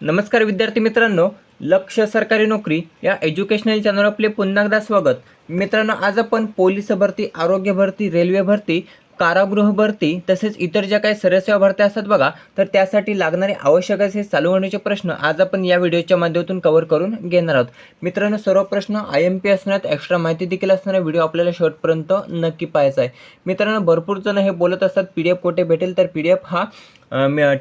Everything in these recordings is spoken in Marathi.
नमस्कार विद्यार्थी मित्रांनो लक्ष सरकारी नोकरी या एज्युकेशनल चॅनल आपले पुन्हा एकदा स्वागत. मित्रांनो आज आपण पोलीस भरती आरोग्य भरती रेल्वे भरती कारागृह भरती तसेच इतर ज्या काही सरसेवा भरत्या असतात बघा तर त्यासाठी लागणारे आवश्यक असे चालू होण्याचे प्रश्न आज आपण या व्हिडिओच्या माध्यमातून कव्हर करून घेणार आहोत. मित्रांनो सर्व प्रश्न आय एम पी असणार एक्स्ट्रा माहिती देखील असणारा व्हिडिओ आपल्याला शेवटपर्यंत नक्की पाहायचा आहे. मित्रांनो भरपूर जण हे बोलत असतात पी डी एफ कोठे भेटेल तर पी डी एफ हा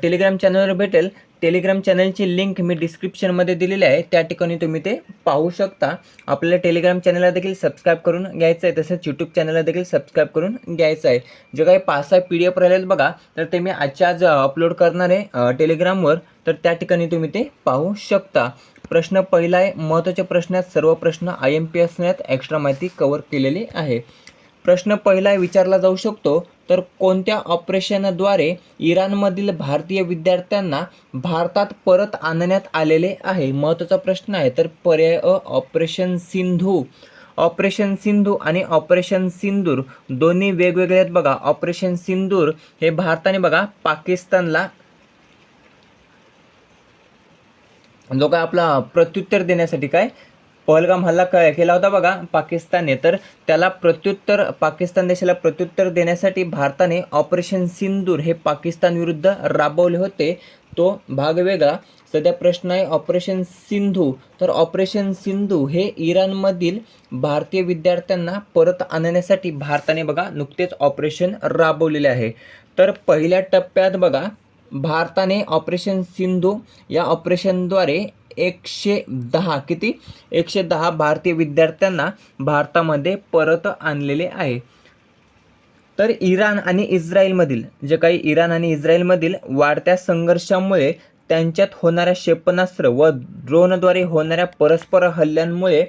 टेलिग्राम चॅनलवर भेटेल. टेलिग्राम चॅनलची लिंक मी डिस्क्रिप्शनमध्ये दिलेली आहे. त्या ठिकाणी तुम्ही ते पाहू शकता. आपल्याला टेलिग्राम चॅनलला देखील सबस्क्राईब करून घ्यायचं आहे तसंच यूट्यूब चॅनलला देखील सबस्क्राईब करून घ्यायचं आहे. जे काही पाच सहा पी डी एफ राहिलेत बघा तर ते मी आजच्या आज अपलोड करणार आहे टेलिग्रामवर. तर त्या ठिकाणी तुम्ही ते पाहू शकता. प्रश्न पहिला आहे महत्त्वाचे प्रश्न आहेत सर्व प्रश्न आय एम पी असण्यात एक्स्ट्रा माहिती कवर केलेली आहे. प्रश्न पहिला विचारला जाऊ शकतो. तर कोणत्या ऑपरेशनद्वारे इराणमधील भारतीय विद्यार्थ्यांना भारतात परत आणण्यात आलेले आहे? महत्त्वाचा प्रश्न आहे. तर पर्याय अ ऑपरेशन सिंधू. ऑपरेशन सिंधू आणि ऑपरेशन सिंदूर दोन्ही वेगवेगळे आहेत बघा. ऑपरेशन सिंदूर हे भारताने बघा पाकिस्तानला जो काय आपला प्रत्युत्तर देण्यासाठी काय? पहलगाम हल्ला केला होता बघा पाकिस्तानने. तर त्याला प्रत्युत्तर पाकिस्तान देशाला प्रत्युत्तर देण्यासाठी भारताने ऑपरेशन सिंदूर हे पाकिस्तान विरुद्ध राबवले होते. तो भाग वेगळा. सध्या प्रश्न आहे ऑपरेशन सिंधू. तर ऑपरेशन सिंधू हे इराणमधील भारतीय विद्यार्थ्यांना परत आणण्यासाठी भारताने बघा नुकतेच ऑपरेशन राबवलेले आहे. तर पहिल्या टप्प्यात बघा भारताने ऑपरेशन सिंधू या ऑपरेशनद्वारे एकशे दहा. किती? एकशे दहा भारतीय विद्यार्थ्यांना भारतामध्ये परत आणलेले आहे. तर इराण आणि इस्रायलमधील जे काही इराण आणि इस्रायलमधील वाढत्या संघर्षामुळे त्यांच्यात होणाऱ्या क्षेपणास्त्र व ड्रोनद्वारे होणाऱ्या परस्पर हल्ल्यांमुळे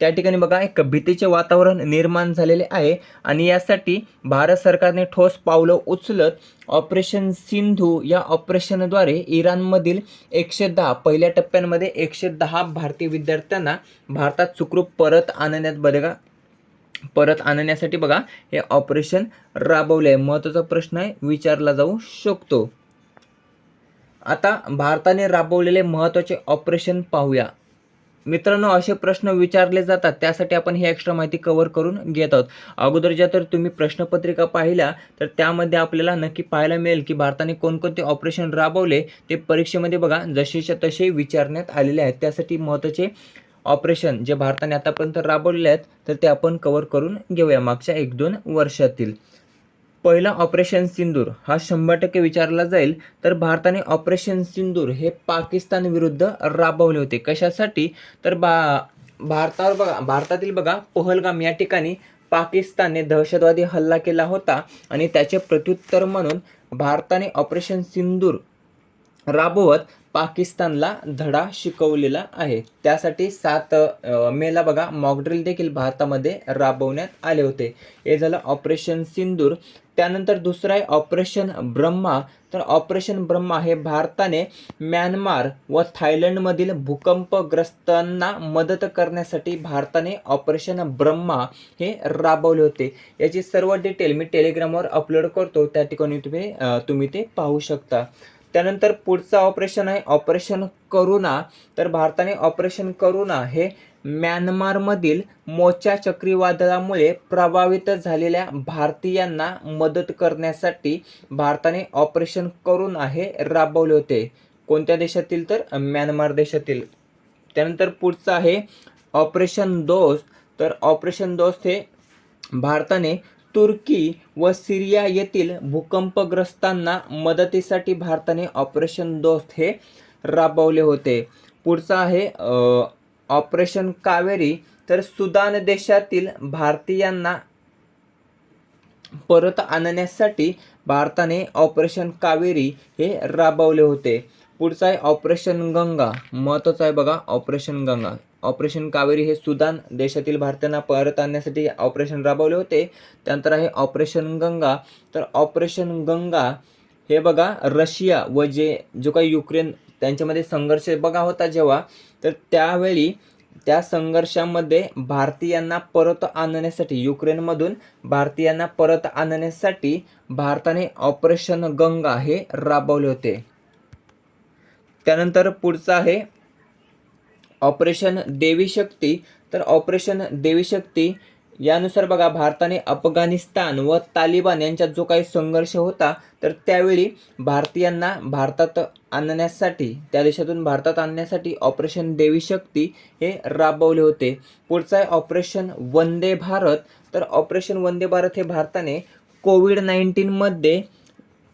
त्या ठिकाणी बघा एक भीतीचे वातावरण निर्माण झालेले आहे आणि यासाठी भारत सरकारने ठोस पावलं उचलत ऑपरेशन सिंधू या ऑपरेशनद्वारे इराणमधील एकशे दहा पहिल्या टप्प्यांमध्ये एकशे दहा भारतीय विद्यार्थ्यांना भारतात सुखरूप परत आणण्यात बघा परत आणण्यासाठी बघा हे ऑपरेशन राबवले आहे महत्त्वाचा प्रश्न आहे विचारला जाऊ शकतो. आता भारताने राबवलेले महत्त्वाचे ऑपरेशन पाहूया. मित्रांनो असे प्रश्न विचारले जातात. त्यासाठी आपण ही एक्स्ट्रा माहिती कव्हर करून घेत आहोत. अगोदर ज्या तर तुम्ही प्रश्नपत्रिका पाहिल्या तर त्यामध्ये आपल्याला नक्की पाहायला मिळेल की भारताने कोणकोणते ऑपरेशन राबवले ते परीक्षेमध्ये बघा जसेच्या तसे विचारण्यात आलेले आहेत. त्यासाठी महत्त्वाचे ऑपरेशन जे भारताने आतापर्यंत राबवलेले आहेत तर ते आपण कव्हर करून घेऊया मागच्या एक दोन वर्षातील. पहिला ऑपरेशन सिंदूर हा शंभर टक्के विचारला जाईल. तर भारताने ऑपरेशन सिंदूर हे पाकिस्तान विरुद्ध राबवले होते. कशासाठी? तर बा भारतावर बघा भारतातील बघा पहलगाम या ठिकाणी पाकिस्तानने दहशतवादी हल्ला केला होता आणि त्याचे प्रत्युत्तर म्हणून भारताने ऑपरेशन सिंदूर राबवत पाकिस्तानला धडा शिकवलेला आहे. त्यासाठी सात मेला बघा मॉकड्रिल देखील भारतामध्ये राबवण्यात आले होते. हे झालं ऑपरेशन सिंदूर. त्यानंतर दुसरं आहे ऑपरेशन ब्रह्मा. तर ऑपरेशन ब्रह्मा हे भारताने म्यानमार व थायलंडमधील भूकंपग्रस्तांना मदत करण्यासाठी भारताने ऑपरेशन ब्रह्मा हे राबवले होते. याची सर्व डिटेल मी टेलिग्रामवर अपलोड करतो. त्या ठिकाणी तुम्ही तुम्ही ते पाहू शकता. त्यानंतर पुढचं ऑपरेशन आहे ऑपरेशन करुणा. तर भारताने ऑपरेशन करुणा हे म्यानमारमधील मोचा चक्रीवादळामुळे प्रभावित झालेल्या भारतीयांना मदत करण्यासाठी भारताने ऑपरेशन करून हे राबवले होते. कोणत्या देशातील तर? म्यानमार देशातील. त्यानंतर पुढचं आहे ऑपरेशन दोस्त. तर ऑपरेशन दोस्त हे भारताने तुर्की व सिरिया येथील भूकंपग्रस्तांना मदतीसाठी भारताने ऑपरेशन दोस्त हे राबवले होते. पुढचं आहे ऑपरेशन कावेरी तर सुदान देशातील भारतीयांना परत आणण्यासाठी भारताने ऑपरेशन कावेरी हे राबवले होते. पुढचं आहे ऑपरेशन गंगा. महत्त्वाचं आहे बघा ऑपरेशन गंगा. ऑपरेशन कावेरी हे सुदान देशातील भारतीयांना परत आणण्यासाठी ऑपरेशन राबवले होते. त्यानंतर आहे ऑपरेशन गंगा. तर ऑपरेशन गंगा हे बघा रशिया व जे जो काही युक्रेन त्यांच्यामध्ये संघर्ष बघा होता जेव्हा तर त्यावेळी त्या संघर्षामध्ये भारतीयांना परत आणण्यासाठी युक्रेनमधून भारतीयांना परत आणण्यासाठी भारताने ऑपरेशन गंगा हे राबवले होते. त्यानंतर पुढचं आहे ऑपरेशन देवी शक्ती. तर ऑपरेशन देवी शक्ती यानुसार बघा भारताने अफगाणिस्तान व तालिबान यांच्यात जो काही संघर्ष होता तर त्यावेळी भारतीयांना भारतात आणण्यासाठी त्या देशातून भारतात आणण्यासाठी ऑपरेशन देवी शक्ती हे राबवले होते. पुढचं आहे ऑपरेशन वंदे भारत. तर ऑपरेशन वंदे भारत हे भारताने कोविड नाईन्टीनमध्ये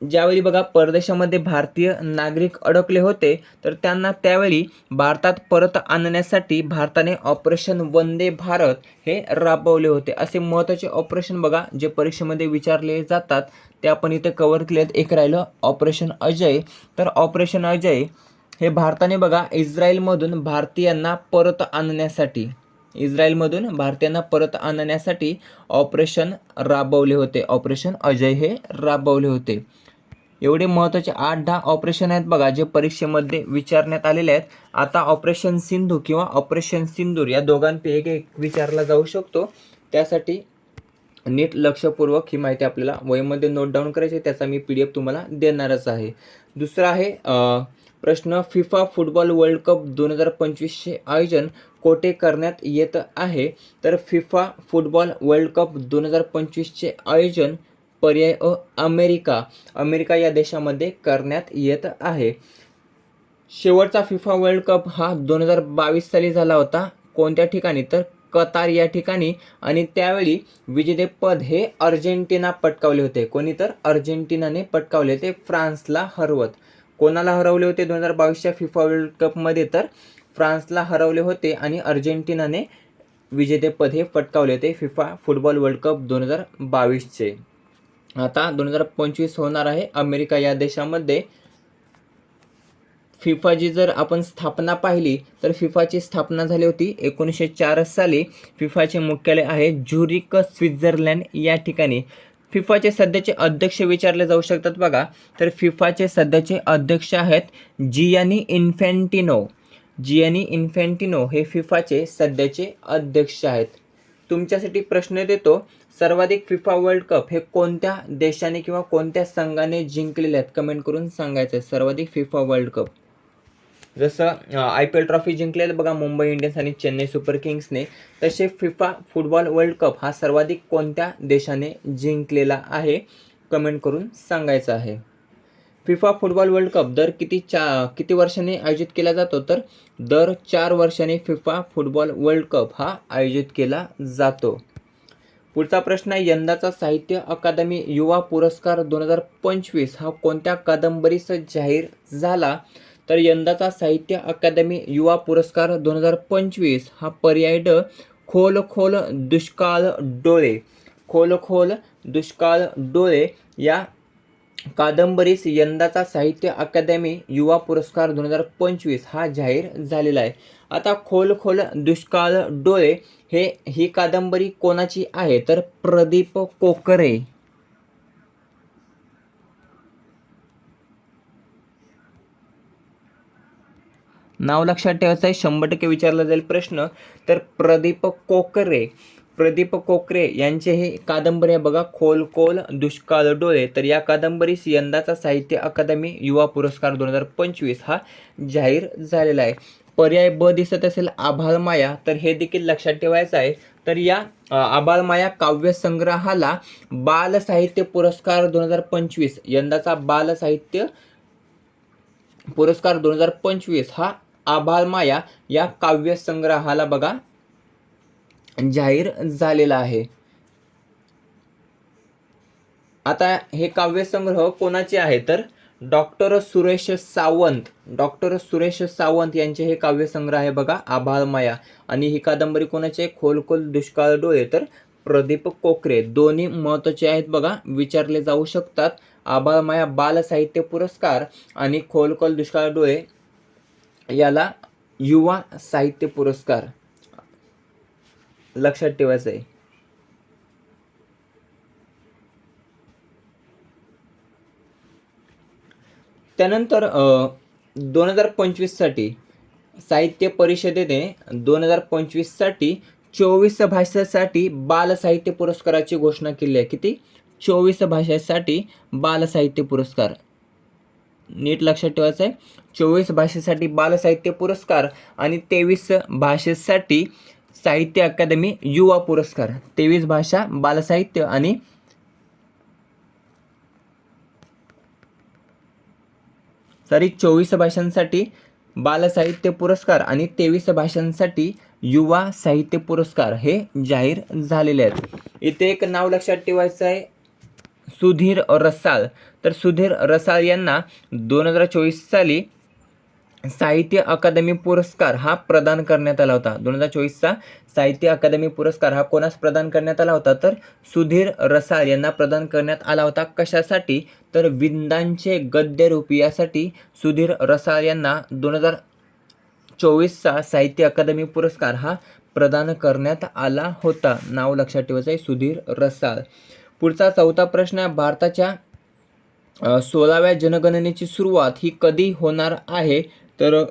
ज्यावेळी बघा परदेशामध्ये भारतीय नागरिक अडकले होते तर त्यांना त्यावेळी भारतात परत आणण्यासाठी भारताने ऑपरेशन वंदे भारत हे राबवले होते. असे महत्त्वाचे ऑपरेशन बघा जे परीक्षेमध्ये विचारले जातात ते आपण इथे कवर केलेत. एक राहिलं ऑपरेशन अजय. तर ऑपरेशन अजय हे भारताने बघा इस्रायलमधून भारतीयांना परत आणण्यासाठी इस्रायलमधून भारतीयांना परत आणण्यासाठी ऑपरेशन राबवले होते. ऑपरेशन अजय हे राबवले होते. एवढे महत्त्वाचे आठ दहा ऑपरेशन आहेत बघा जे परीक्षेमध्ये विचारण्यात आलेले आहेत. आता ऑपरेशन सिंधू किंवा ऑपरेशन सिंदूर या दोघांपैकी एक विचारला जाऊ शकतो. त्यासाठी नीट लक्षपूर्वक ही माहिती आपल्याला वहीमध्ये नोट डाऊन करायची आहे. त्याचा मी पी डी एफ तुम्हाला देणारच आहे. दुसरा आहे प्रश्न फिफा फुटबॉल वर्ल्ड कप दोन हजार पंचवीसचे आयोजन कोठे करण्यात येत आहे? तर फिफा फुटबॉल वर्ल्ड कप दोन हजार पंचवीसचे आयोजन पर्याय अ अमेरिका. अमेरिका या देशामध्ये करण्यात येत आहे. शेवटचा फिफा वर्ल्ड कप हा दोन हजार बावीस साली झाला होता. कोणत्या ठिकाणी? तर कतार या ठिकाणी. आणि त्यावेळी विजेतेपद हे अर्जेंटिना पटकावले होते. कोणी तर? अर्जेंटिनाने पटकावले होते. फ्रान्सला हरवत. कोणाला हरवले होते दोन हजार बावीसच्या फिफा वर्ल्ड कपमध्ये? तर फ्रान्सला हरवले होते आणि अर्जेंटिनाने विजेतेपद हे पटकावले होते. फिफा फुटबॉल वर्ल्ड कप दोन हजार बावीसचे आता दोन हजार पंचवीस होणार आहे. अमेरिका या देशामध्ये फिफाची जर आपण स्थापना पाहिली तर फिफाची स्थापना झाली होती एकोणीसशे चार साली. फिफाचे मुख्यालय आहे झुरिक स्वित्झर्लंड. या ठिकाणी फिफाचे सध्याचे अध्यक्ष विचारले जाऊ शकतात बघा. तर फिफाचे सध्याचे अध्यक्ष आहेत जियानी इन्फेंटिनो. जियानी इन्फेंटिनो हे फिफाचे सध्याचे अध्यक्ष आहेत. तुमच्यासाठी प्रश्न देतो सर्वाधिक फिफा वर्ल्ड कप हे कोणत्या देशाने किंवा कोणत्या संघाने जिंकलेले आहेत? कमेंट करून सांगायचं आहे सर्वाधिक फिफा वर्ल्ड कप. जसं आय पी एल ट्रॉफी जिंकलेलं बघा मुंबई इंडियन्स आणि चेन्नई सुपर किंग्सने. तसे फिफा फुटबॉल वर्ल्ड कप हा सर्वाधिक कोणत्या देशाने जिंकलेला आहे? कमेंट करून सांगायचं आहे. फिफा फुटबॉल वर्ल्ड कप दर किती चा किती वर्षांनी आयोजित केला जातो? तर दर चार वर्षांनी फिफा फुटबॉल वर्ल्ड कप हा आयोजित केला जातो. पुढचा प्रश्न आहे यंदाचा साहित्य अकादमी युवा पुरस्कार दोन हजार पंचवीस हा कोणत्या कादंबरीस जाहीर झाला? तर यंदाचा साहित्य अकादमी युवा पुरस्कार दोन हजार पंचवीस हा पर्याय ड खोल खोल दुष्काळ डोळे. खोल खोल दुष्काळ डोळे या कादंबरीस यंदाचा साहित्य अकादमी युवा पुरस्कार दोन हजार पंचवीस हा जाहीर झालेला आहे. आता खोल खोल दुष्काळ डोळे हे ही कादंबरी कोणाची आहे? तर प्रदीप कोकरे. नाव लक्षात ठेवायचं आहे शंभर टक्के विचारला जाईल प्रश्न. तर प्रदीप कोकरे. प्रदीप कोकरे यांचे हे कादंबरी आहे. बघा खोल खोल दुष्काळ डोळे. तर या कादंबरीस यंदाचा साहित्य अकादमी युवा पुरस्कार दोन हजार पंचवीस हा जाहीर झालेला आहे. पर्याय ब दिसत असेल आभाळ माया तर हे देखील लक्षात ठेवायचं आहे. तर या आबाल माया काव्य संग्रहाला बाल साहित्य पुरस्कार दोन हजार पंचवीस यंदाचा बाल साहित्य पुरस्कार दोन हजार पंचवीस हा आबाल माया या काव्य संग्रहाला बघा जाहीर झालेला आहे. आता हे काव्यसंग्रह कोणाचे आहे? तर डॉक्टर सुरेश सावंत डॉक्टर सुरेश सावंत यांचे हे काव्यसंग्रह आहे बघा आभाळ माया आणि ही कादंबरी कोणाची आहे? खोल दुष्काळ डोळे. तर प्रदीप कोकरे दोन्ही महत्त्वाचे आहेत बघा विचारले जाऊ शकतात. आभाळ माया बाल साहित्य पुरस्कार आणि खोलखोल दुष्काळ डोळे याला युवा साहित्य पुरस्कार. लक्षात ठेवायचं आहे. त्यानंतर दोन हजार पंचवीससाठी साहित्य परिषदेने दोन हजार पंचवीससाठी चोवीस भाषेसाठी बाल साहित्य पुरस्काराची घोषणा केली आहे. किती? चोवीस भाषेसाठी बाल साहित्य पुरस्कार. नीट लक्षात ठेवायचं आहे. चोवीस भाषेसाठी बालसाहित्य पुरस्कार आणि तेवीस भाषेसाठी साहित्य अकादमी युवा पुरस्कार तेवीस भाषा बालसाहित्य आणि सॉरी चोवीस भाषांसाठी बालसाहित्य पुरस्कार आणि तेवीस भाषांसाठी युवा साहित्य पुरस्कार हे जाहीर झालेले आहेत. इथे एक नाव लक्षात ठेवायचं आहे. सुधीर रसाळ. तर सुधीर रसाळ यांना दोन हजार चोवीस साली साहित्य अकादमी पुरस्कार हा प्रदान करण्यात आला होता. दोन हजार चोवीसचा साहित्य अकादमी पुरस्कार हा कोणास प्रदान करण्यात आला होता? तर सुधीर रसाळ यांना प्रदान करण्यात आला होता. कशासाठी? तर विंदांचे गद्यरूप यासाठी सुधीर रसाळ यांना दोन हजार चोवीसचा साहित्य अकादमी पुरस्कार हा प्रदान करण्यात आला होता. नाव लक्षात ठेवायचं आहे. सुधीर रसाळ. पुढचा चौथा प्रश्न आहे भारताच्या सोळाव्या जनगणनेची सुरुवात ही कधी होणार आहे? तर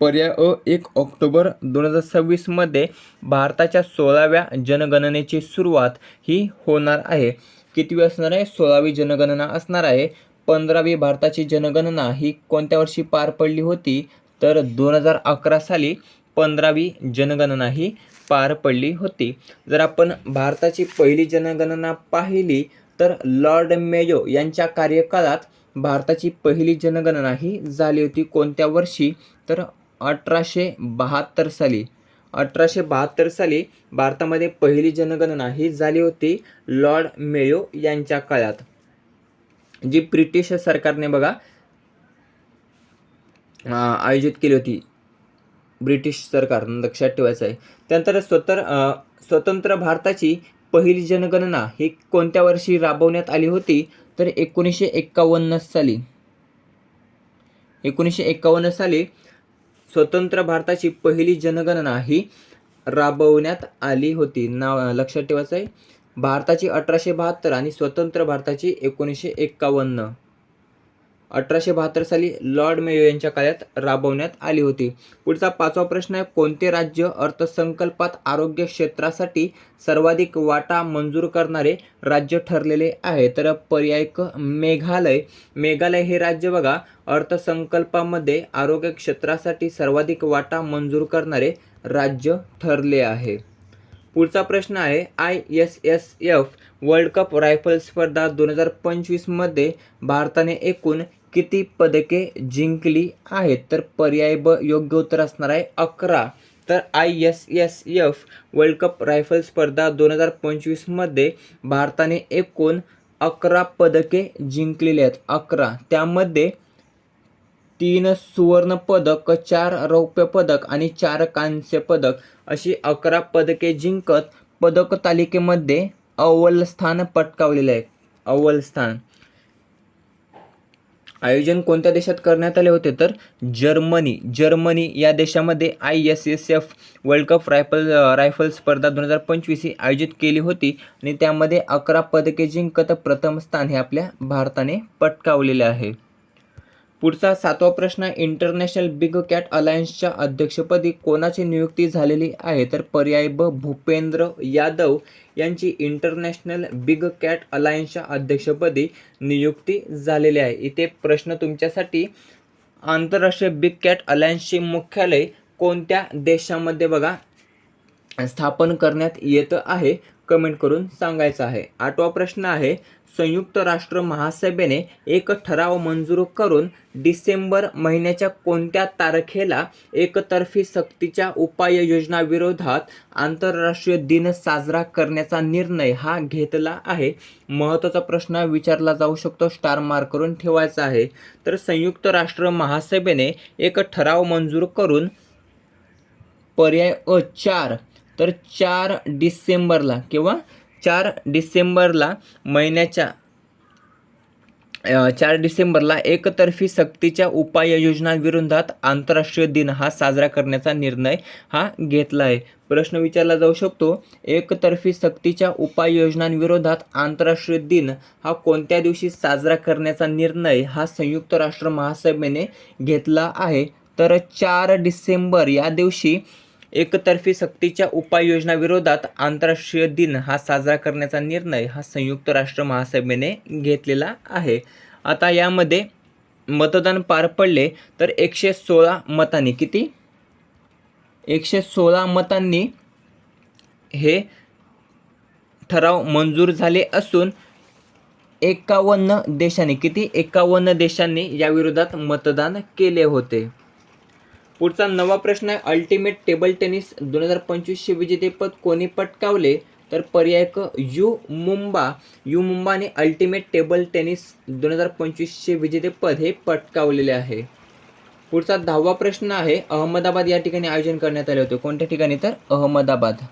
पर्याय अ एक ऑक्टोबर दोन हजार सव्वीसमध्ये भारताच्या सोळाव्या जनगणनेची सुरुवात ही होणार आहे. कितवी असणार आहे? सोळावी जनगणना असणार आहे. पंधरावी भारताची जनगणना ही कोणत्या वर्षी पार पडली होती? तर दोन हजार अकरा साली पंधरावी जनगणना ही पार पडली होती. जर आपण भारताची पहिली जनगणना पाहिली तर लॉर्ड मेयो यांच्या कार्यकाळात भारताची पहिली जनगणना ही झाली होती कोणत्या वर्षी? तर अठराशे बहात्तर साली. अठराशे बहात्तर साली भारतामध्ये पहिली जनगणना ही झाली होती लॉर्ड मेयो यांच्या काळात. जी ब्रिटिश सरकारने बघा आयोजित केली होती. ब्रिटिश सरकार लक्षात ठेवायचं आहे. त्यानंतर स्वतर स्वतंत्र भारताची पहिली जनगणना ही कोणत्या वर्षी राबवण्यात आली होती? तर एकोणीसशे एक्कावन्न साली एकोणीसशे एक्कावन्न साली स्वतंत्र भारताची पहिली जनगणना ही राबवण्यात आली होती. नाव लक्षात ठेवायचं आहे भारताची अठराशे बहात्तर आणि स्वतंत्र भारताची एकोणीसशे एक्कावन्न. अठराशे बहात्तर साली लॉर्ड मेयो यांच्या काळात राबवण्यात आली होती. पुढचा पाचवा प्रश्न आहे कोणते राज्य अर्थसंकल्पात आरोग्य क्षेत्रासाठी सर्वाधिक वाटा मंजूर करणारे राज्य ठरलेले आहे? तर पर्याय क मेघालय. मेघालय हे राज्य बघा अर्थसंकल्पामध्ये आरोग्य क्षेत्रासाठी सर्वाधिक वाटा मंजूर करणारे राज्य ठरले आहे. पुढचा प्रश्न आहे I S S F world cup rifle स्पर्धा दोन हजार पंचवीसमध्ये भारताने एकूण किती पदके जिंकली आहेत? तर पर्याय ब योग्य उत्तर असणार आहे अकरा. तर I S S F world cup rifle स्पर्धा दोन हजार पंचवीसमध्ये भारताने एकूण अकरा पदके जिंकलेली आहेत. अकरा. त्यामध्ये तीन सुवर्ण पदक चार रौप्य पदक आणि चार कांस्य पदक अशी अकरा पदके जिंकत पदक तालिकेमध्ये अव्वल स्थान पटकावलेलं आहे. अव्वल स्थान. आयोजन कोणत्या देशात करण्यात आले होते? तर जर्मनी. जर्मनी या देशामध्ये I S S F world cup rifle rifle स्पर्धा दोन हजार पंचवीस ही आयोजित केली होती आणि त्यामध्ये अकरा पदके जिंकत प्रथम स्थान हे आपल्या भारताने पटकावलेले आहे. पुढचा सातवा प्रश्न इंटरनॅशनल बिग कॅट अलायन्सच्या अध्यक्षपदी कोणाची नियुक्ती झालेली आहे? तर पर्याय ब भूपेंद्र यादव यांची इंटरनॅशनल बिग कॅट अलायन्सच्या अध्यक्षपदी नियुक्ती झालेली आहे. इथे प्रश्न तुमच्यासाठी आंतरराष्ट्रीय बिग कॅट अलायन्सचे मुख्यालय कोणत्या देशामध्ये बघा? स्थापन करण्यात येत आहे? कमेंट करून सांगायचं आहे. आठवा प्रश्न आहे संयुक्त राष्ट्र महासभेने एक ठराव मंजूर करून डिसेंबर महिन्याच्या कोणत्या तारखेला एकतर्फी सक्तीच्या उपाययोजनाविरोधात आंतरराष्ट्रीय दिन साजरा करण्याचा निर्णय हा घेतला आहे? महत्त्वाचा प्रश्न विचारला जाऊ शकतो स्टार मार्क करून ठेवायचा आहे. तर संयुक्त राष्ट्र महासभेने एक ठराव मंजूर करून पर्याय अ चार तर चार डिसेंबरला किंवा चार डिसेंबरला महिन्याच्या चार डिसेंबरला एकतर्फी सक्तीच्या उपाययोजनांविरोधात आंतरराष्ट्रीय दिन हा साजरा करण्याचा निर्णय हा घेतला आहे. प्रश्न विचारला जाऊ शकतो एकतर्फी सक्तीच्या उपाययोजनांविरोधात आंतरराष्ट्रीय दिन हा कोणत्या दिवशी साजरा करण्याचा निर्णय हा संयुक्त राष्ट्र महासभेने घेतला आहे? तर चार डिसेंबर या दिवशी एकतर्फी सक्तीच्या उपाययोजनाविरोधात आंतरराष्ट्रीय दिन हा साजरा करण्याचा निर्णय हा संयुक्त राष्ट्र महासभेने घेतलेला आहे. आता यामध्ये मतदान पार पडले तर एकशे सोळा मतांनी किती? एकशे सोळा मतांनी हे ठराव मंजूर झाले असून एकावन्न देशांनी किती? एकावन्न देशांनी याविरोधात मतदान केले होते. पुढचा नवा प्रश्न आहे अल्टिमेट टेबल टेनिस दोन हजार पंचवीसचे विजेतेपद कोणी पटकावले? तर पर्याय क यू मुंबा. यू मुंबाने अल्टिमेट टेबल टेनिस दोन हजार पंचवीसचे विजेतेपद हे पटकावलेले आहे. पुढचा दहावा प्रश्न आहे अहमदाबाद या ठिकाणी आयोजन करण्यात आले होते. कोणत्या ठिकाणी? तर अहमदाबाद.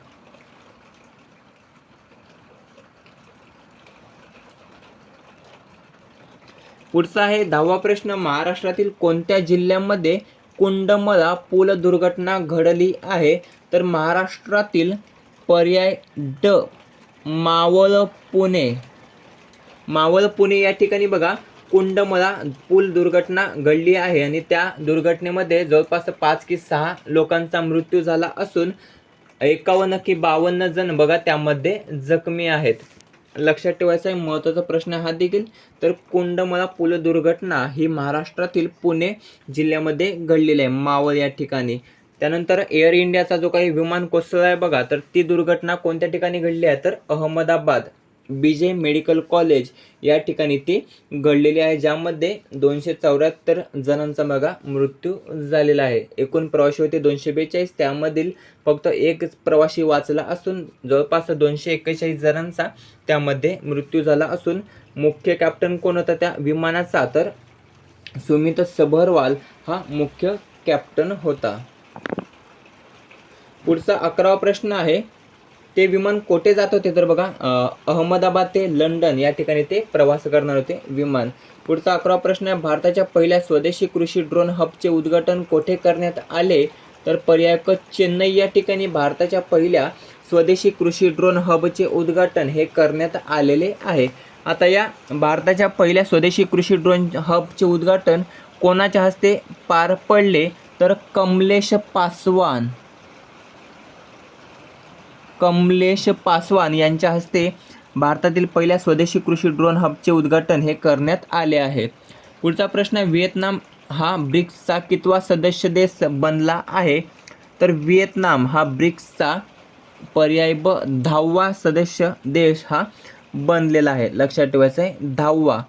पुढचा आहे दहावा प्रश्न महाराष्ट्रातील कोणत्या जिल्ह्यामध्ये कुंडमला पूल दुर्घटना घडली आहे तर महाराष्ट्रातील पर्याय ड मावळ पुणे मावळ पुणे या ठिकाणी बघा कुंडमला पूल दुर्घटना घडली आहे आणि त्या दुर्घटनेमध्ये जवळपास पाच की सहा लोकांचा मृत्यू झाला असून एकावन्न की बावन्न जण बघा त्यामध्ये जखमी आहेत. लक्षात ठेवायचा आहे महत्त्वाचा प्रश्न हा देखील. तर कुंडमला पूल दुर्घटना ही महाराष्ट्रातील पुणे जिल्ह्यामध्ये घडलेली आहे मावळ या ठिकाणी. त्यानंतर एअर इंडियाचा जो काही विमान कोसळला आहे बघा तर ती दुर्घटना कोणत्या ठिकाणी घडली आहे? तर अहमदाबाद. बीजे मेडिकल कॉलेज या ठिकाणी ती घडलेली आहे ज्यामध्ये दोनशे चौऱ्याहत्तर जणांचा बघा मृत्यू झालेला आहे. एकूण प्रवासी होते दोनशे बेचाळीस त्यामधील फक्त एकच प्रवासी वाचला असून जवळपास दोनशे एक्केचाळीस जणांचा त्यामध्ये मृत्यू झाला असून मुख्य कॅप्टन कोण होता त्या विमानाचा? तर सुमित सबरवाल हा मुख्य कॅप्टन होता. पुढचा अकरावा प्रश्न आहे ते विमान कोठे जात होते तर बघा अहमदाबाद ते लंडन या ठिकाणी ते प्रवास करणार होते विमान. पुढचा अकरा प्रश्न आहे भारताच्या पहिल्या स्वदेशी कृषी ड्रोन हबचे उद्घाटन कोठे करण्यात आले? तर पर्याय क चेन्नई या ठिकाणी भारताच्या पहिल्या स्वदेशी कृषी ड्रोन हबचे उद्घाटन हे करण्यात आलेले आहे. आता या भारताच्या पहिल्या स्वदेशी कृषी ड्रोन हबचे उद्घाटन कोणाच्या हस्ते पार पडले? तर कमलेश पासवान. कमलेश पासवान यांच्या हस्ते भारतातील पहिल्या स्वदेशी कृषी ड्रोन हबचे उद्घाटन हे करण्यात आले आहे. पुढचा प्रश्न व्हिएतनाम हा ब्रिक्सचा कितवा सदस्य देश बनला आहे? तर व्हिएतनाम हा ब्रिक्सचा पर्याय ब दहावा सदस्य देश हा बनलेला आहे. लक्षात ठेवायचं आहे दहावा.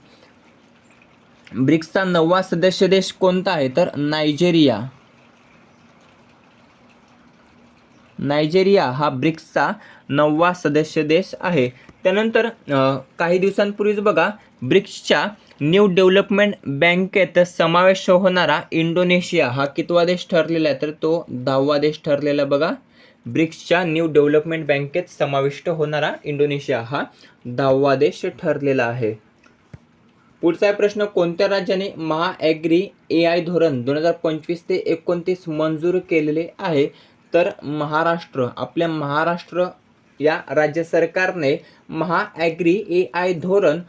ब्रिक्सचा नववा सदस्य देश कोणता आहे? तर नायजेरिया. नायजेरिया हा ब्रिक्सचा नववा सदस्य देश आहे. त्यानंतर काही दिवसांपूर्वीच बघा ब्रिक्सच्या न्यू डेव्हलपमेंट बँकेत समावेश होणारा इंडोनेशिया हा कितवा देश ठरलेला आहे? तर तो दहावा देश ठरलेला बघा. ब्रिक्सच्या न्यू डेव्हलपमेंट बँकेत समाविष्ट होणारा इंडोनेशिया हा दहावा देश ठरलेला आहे. पुढचा प्रश्न कोणत्या राज्याने महाॲग्री ए आय धोरण दोन हजार पंचवीस ते एकोणतीस मंजूर केलेले आहे? तर महाराष्ट्र आपल्या महाराष्ट्र या राज्य सरकारने महाॲग्री ए आय धोरण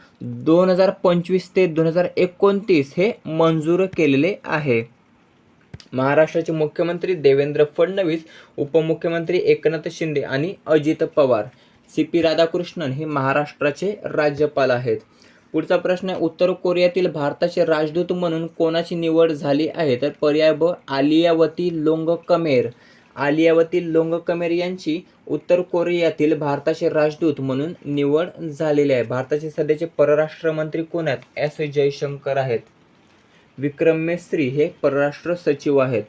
दोन हजार पंचवीस ते दोन हजार एकोणतीस हे मंजूर केलेले आहे. महाराष्ट्राचे मुख्यमंत्री देवेंद्र फडणवीस उपमुख्यमंत्री एकनाथ शिंदे आणि अजित पवार सी पी राधाकृष्णन हे महाराष्ट्राचे राज्यपाल आहेत. पुढचा प्रश्न आहे उत्तर कोरियातील भारताचे राजदूत म्हणून कोणाची निवड झाली आहे? तर पर्याय ब आलियावती लोंगकमेर. आलियावती लोंगकमेर यांची उत्तर कोरियातील भारताचे राजदूत म्हणून निवड झालेली आहे. भारताचे सध्याचे परराष्ट्र मंत्री कोण आहेत? एस. जयशंकर आहेत. विक्रम मेस्त्री हे परराष्ट्र सचिव आहेत.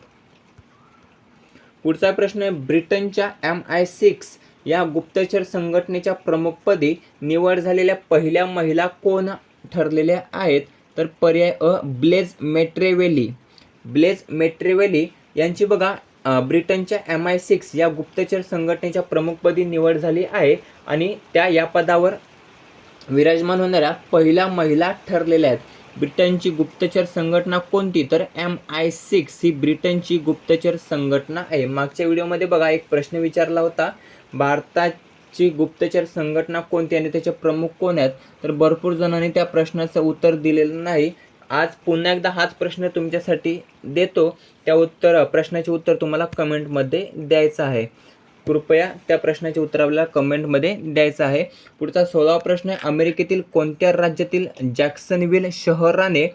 पुढचा प्रश्न आहे ब्रिटनच्या एम आय सिक्स या गुप्तचर संघटनेच्या प्रमुखपदी निवड झालेल्या पहिल्या महिला कोण ठरलेल्या आहेत? तर पर्याय अ ब्लेज मेट्रेवेली. ब्लेज मेट्रेवेली यांची बघा ब्रिटनच्या एम आय सिक्स या गुप्तचर संघटनेच्या प्रमुखपदी निवड झाली आहे आणि त्या या पदावर विराजमान होणाऱ्या पहिल्या महिला ठरलेल्या आहेत. ब्रिटनची गुप्तचर संघटना कोणती? तर एम आय सिक्स ही ब्रिटनची गुप्तचर संघटना आहे. मागच्या व्हिडिओमध्ये बघा एक प्रश्न विचारला होता भारताची गुप्तचर संघटना कोणती आणि त्याचे प्रमुख कोण आहेत? तर भरपूर जणांनी त्या प्रश्नाचं उत्तर दिलेलं नाही. आज पुन्हा एकदा हाच प्रश्न तुमच्यासाठी देतो. त्या उत्तर प्रश्नाचे उत्तर तुम्हाला कमेंटमध्ये द्यायचं आहे. कृपया त्या प्रश्नाचे उत्तर आपल्याला कमेंटमध्ये द्यायचं आहे. पुढचा सोळावा प्रश्न आहे अमेरिकेतील कोणत्या राज्यातील जॅक्सनविल शहराने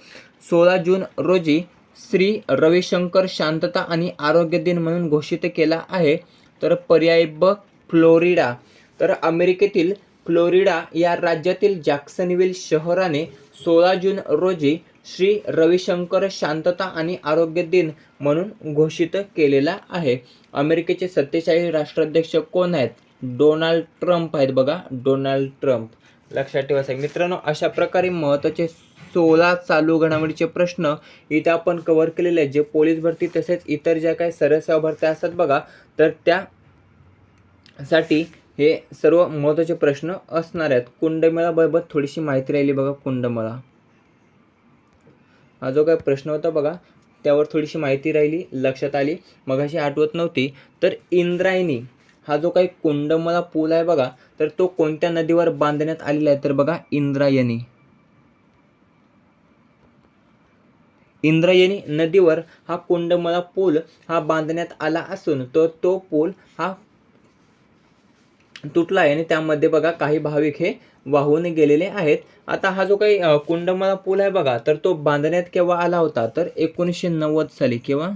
सोळा जून रोजी श्री रविशंकर शांतता आणि आरोग्य दिन म्हणून घोषित केला आहे? तर पर्याय ब फ्लोरिडा. तर अमेरिकेतील फ्लोरिडा या राज्यातील जॅक्सनविल शहराने सोळा जून रोजी श्री रविशंकर शांतता आणि आरोग्य दिन म्हणून घोषित केलेला आहे. अमेरिकेचे सत्तेचाळीस राष्ट्राध्यक्ष कोण आहेत? डोनाल्ड ट्रम्प आहेत बघा. Donald Trump. लक्षात ठेवायचं मित्रांनो अशा प्रकारे महत्त्वाचे सोळा चालू घडामोडीचे प्रश्न इथे आपण कव्हर केलेले आहेत. जे पोलीस भरती तसेच इतर ज्या काही सरसेवा भरत्या असतात बघा तर त्यासाठी हे सर्व महत्त्वाचे प्रश्न असणार आहेत. कुंडमेळाबाबत थोडीशी माहिती राहिली बघा कुंडमेळा. हा जो काही प्रश्न होता बघा त्यावर थोडीशी माहिती राहिली लक्षात आली. मगाशी आठवत नव्हती तर इंद्रायणी हा जो काही कोंडमला पूल आहे बघा तर तो कोणत्या नदीवर बांधण्यात आलेला आहे? तर बघा इंद्रायणी. इंद्रायणी नदीवर हा कोंडमला पूल हा बांधण्यात आला असून तो तो पूल हा तुटला आहे. आणि त्यामध्ये बघा काही भाविक हे वाहून गेलेले आहेत. आता हा जो काही अ, कुंडमला पूल आहे बघा तर तो बांधण्यात केव्हा आला होता? तर एकोणीसशे नव्वद साली किंवा?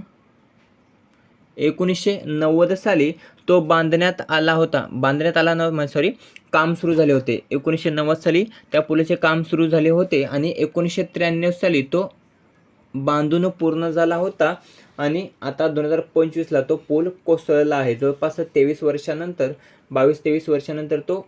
एकोणीसशे नव्वद साली तो बांधण्यात आला होता. बांधण्यात आला न सॉरी काम सुरू झाले होते. एकोणीसशे नव्वद साली त्या पुलाचे काम सुरू झाले होते आणि एकोणीसशे त्र्याण्णव साली तो बांधून पूर्ण झाला होता आणि आता दोन हजार पंचवीसला तो पूल कोसळला आहे. जवळपास तेवीस वर्षानंतर बावीस तेवीस वर्षानंतर तो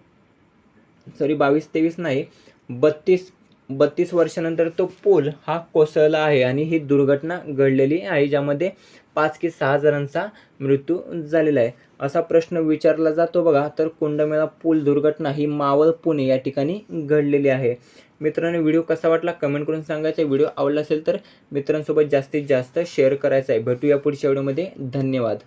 सॉरी बावीस तेवीस नाही बत्तीस बत्तीस वर्षानंतर तो पूल हा कोसळला आहे आणि ही दुर्घटना घडलेली आहे ज्यामध्ये पाच की सहा जणांचा मृत्यू झालेला आहे. असा प्रश्न विचारला जातो बघा तर कुंडमेळा पूल दुर्घटना ही मावळ पुणे या ठिकाणी घडलेली आहे. मित्रांनो व्हिडिओ कसा वाटला कमेंट करून सांगायचा व्हिडिओ आवडला असेल तर मित्रांसोबत जास्तीत जास्त शेअर करायचा आहे. भेटूया पुढच्या व्हिडिओमध्ये. धन्यवाद.